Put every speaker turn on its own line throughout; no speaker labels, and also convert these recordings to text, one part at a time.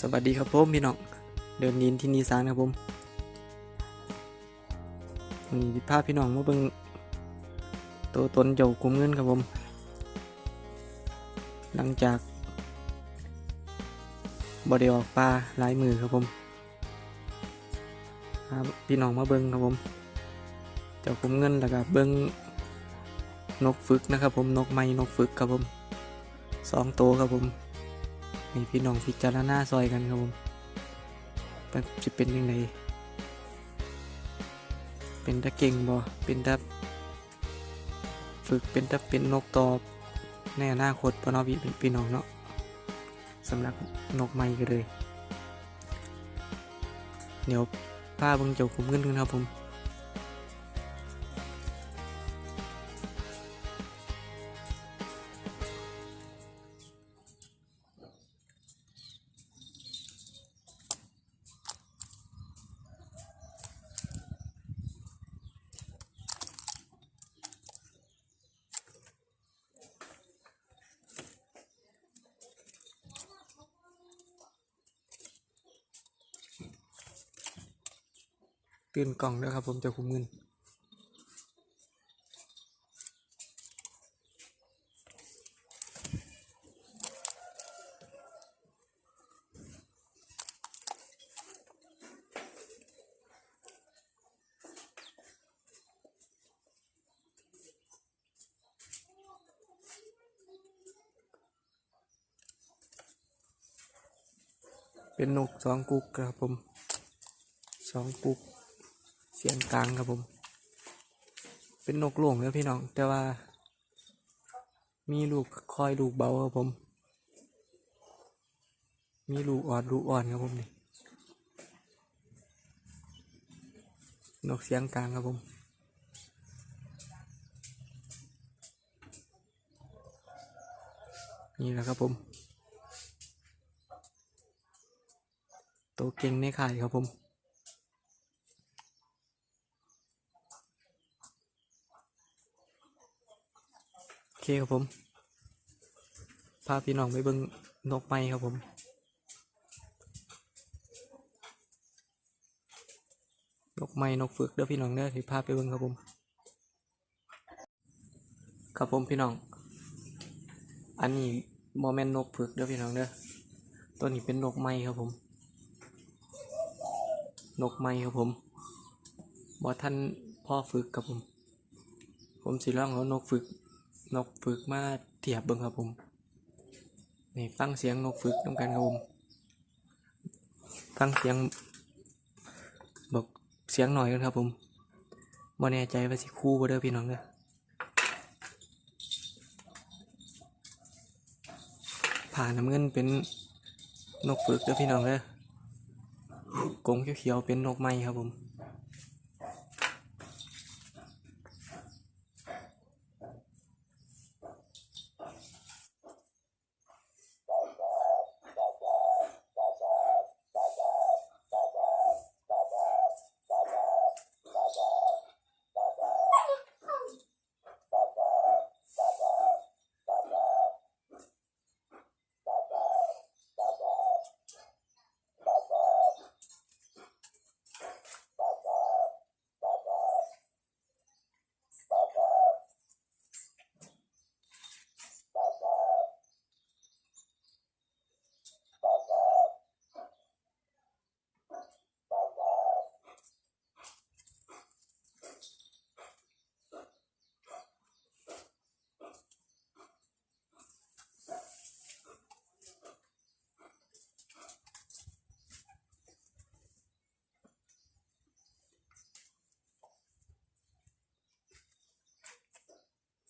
สวัสดีครับผมพี่น้องเดินดินที่นีสานครับผมวันนี้พาพพี่น้องมาเบิ่งตัวตนเจ้ากุมเงินครับผม หลังจากบไดออกปลาหลายมือครับผมพาพี่น้องมาเบิ่งครับผม เจ้ากุมเงินแล้วก็เบิ่งนกฝึกนะครับผมนกไม้นกฝึกครับผมสองตัวครับผม ให้พี่น้องพิจารณาซอยกันครับผมว่าจะเป็นยังไงเป็นตะเก่งบ่เป็นตะฝึกเป็นตะเป็นนกตอบในอนาคตปนอพี่เป็นพี่น้องเนาะสำหรับนกไม้กันเลย เดี๋ยวป้าเบิ่งเจ้าคุมเงินกันครับผม ตื่นกล่องแล้วครับ ผมจ้าคุมเงินเป็นนกสองกุกครับผมสองกุก เสียงกลางครับผม เป็นนกหลวงแล้วพี่น้อง แต่ว่า มีลูกคอยลูกเบาครับผม มีลูกอ่อนลูกอ่อนครับผมนี่นกเสียงกลางครับผมนี่แหละครับผม ตัวเก่งในข่ายครับผม เคครับผม พาพี่น้องไปเบิ่งนกไม้ครับผมนกไม้นกฝึกเด้อพี่น้องเด้อที่พาไปเบิ่งครับผม ครับผมพี่น้อง อันนี้โมเมนต์นกฝึกเด้อพี่น้องเด้อตัวนี้เป็นนกไม้ครับผม นกไม้ครับผมบอท่านพ่อฝึกครับผม ผมสิลองเอานกฝึก นกฝึกมาเทียบเบิ่งครับผมนี่ฟังเสียงนกฝึกต้องกันครับผมฟังเสียงบอกเสียงหน่อยกันครับผมบ่แน่ใจว่าสิคู่บ่เด้อพี่น้องเด้อผ่าน้ำเงินเป็นนกฝึกเด้อพี่น้องเด้อกงเขียวๆเป็นนกไม้ครับผม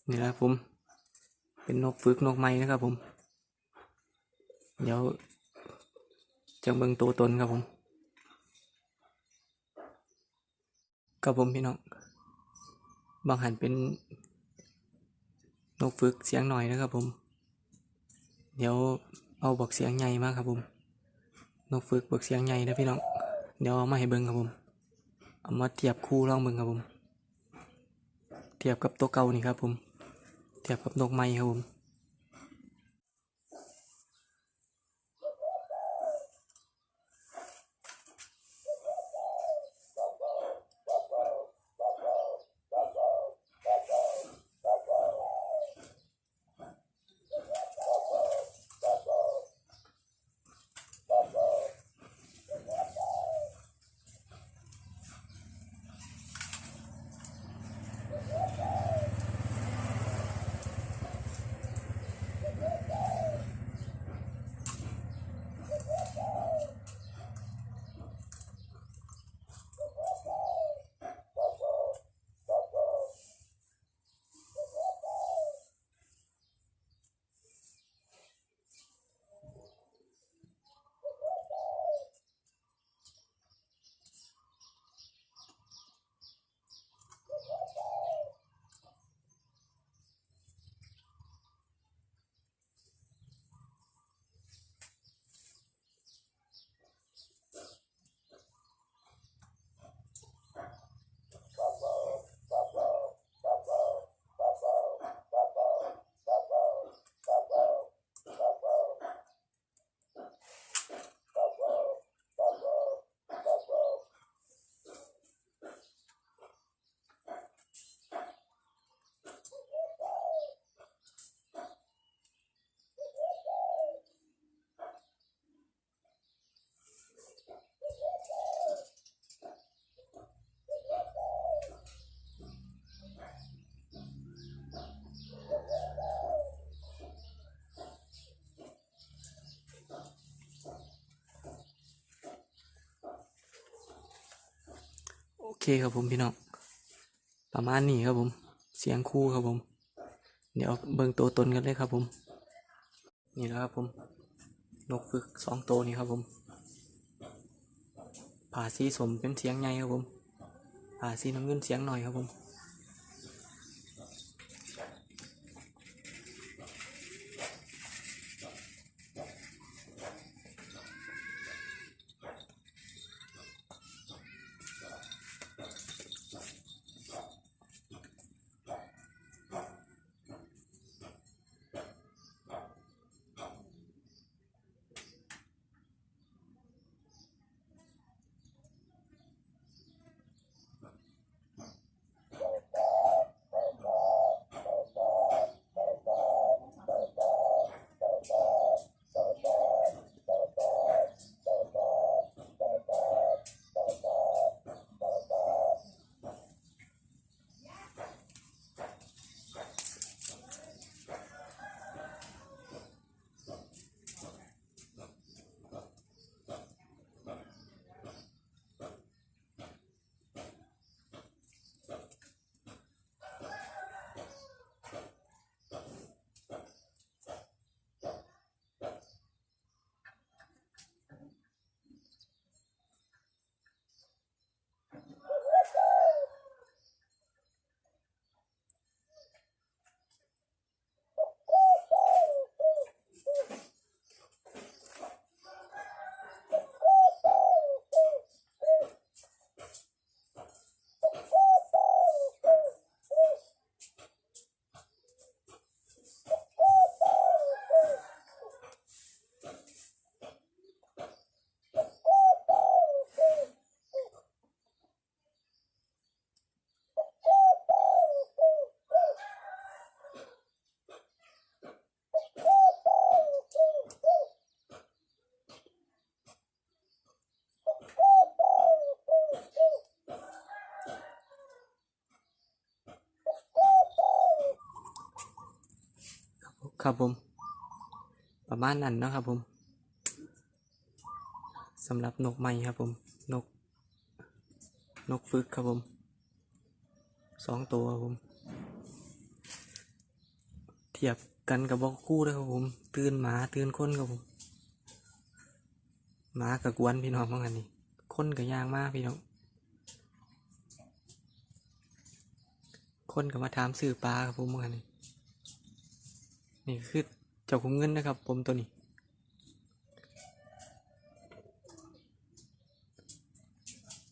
นี่แหละครับผม เป็นนกฝึกนกไม้นะครับผม เดี๋ยวจะเบิ่งตัวตนครับผมครับผมพี่น้อง บางหันเป็นนกฝึกเสียงหน่อยนะครับผม เดี๋ยวเอาบอกเสียงใหญ่มากครับผม นกฝึกบอกเสียงใหญ่นะพี่น้อง เดี๋ยวเอามาให้เบิ่งครับผม เอามาเทียบคู่ลองเบิ่งครับผม เทียบกับตัวเก่านี่ครับผม เทียบกับนกไม้ครับผม เคครับผมพี่น้อง ประมาณนี้ครับผม เสียงคู่ครับผม เดี๋ยวเบิ่งตัวตนกันเลยครับผม นี่แล้วครับผม นกฝึกสองตัวนี้ครับผมผ่าสีสมเป็นเสียงใหญ่ครับผมผ่าสีน้ำเงินเสียงหน่อยครับผม ครับผม ประมาณนั้นนะครับผมสำหรับนกไม้ครับผม นก นกฝึกครับผมสองตัวครับผม เทียบกันกับบอกคู่เลยครับผม ตื่นหมาตื่นคนครับผมหมากับกวนพี่น้องเหมือนกันนี่คนกับยางมากพี่น้องคนกับมาถามซื้อปลาครับผมเหมือนกันนี่ นี่คือเจ้าคุมเงินนะครับผมตัวนี้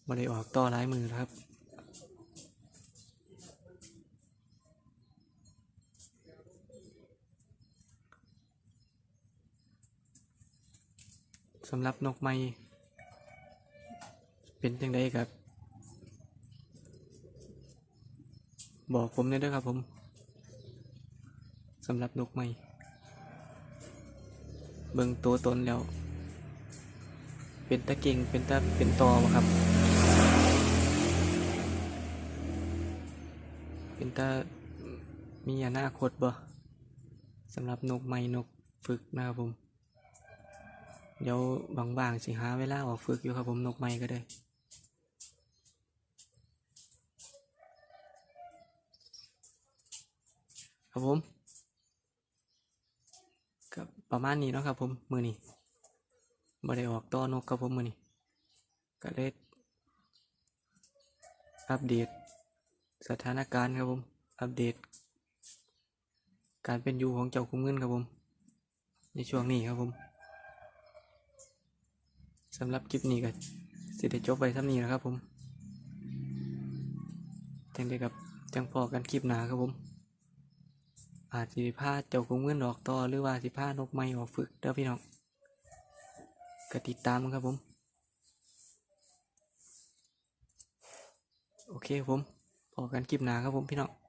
มาได้ออกต่อหลายมือครับสำหรับนกไม้เป็นจังไดครับ บอกผมได้ด้วยครับผม สำหรับนกไม้เบิ่งตัวตนแล้ว เป็นตะเก่งเป็นตะเป็นตอครับ เป็นตามีอนาคตบ่สำหรับนกไม้นกฝึกนะครับผม เดี๋ยวบางๆสิหาเวลาออกฝึกอยู่ครับผมนกไม้ก็ได้ครับผม ประมาณนี้เนาะครับผมมือนี้บ่ได้ออกต่อนกครับผมมือนี้ก็ได้อัปเดต สถานการณ์ครับผม อัปเดต การเป็นอยู่ของเจ้าคุ้มเงินครับผม ในช่วงนี้ครับผมสำหรับคลิปนี้ก็สิได้จบไปท่านี้นะครับผมจังได้กับจังพอกันคลิปหนาครับผม อาจสิพาเจ้ากุ้งเงินออกต่อหรือว่าสิพานกไม้ออกฝึกเด้อพี่น้องก็ติดตามครับผม โอเคผมพอกันคลิปหน้าครับผมพี่น้อง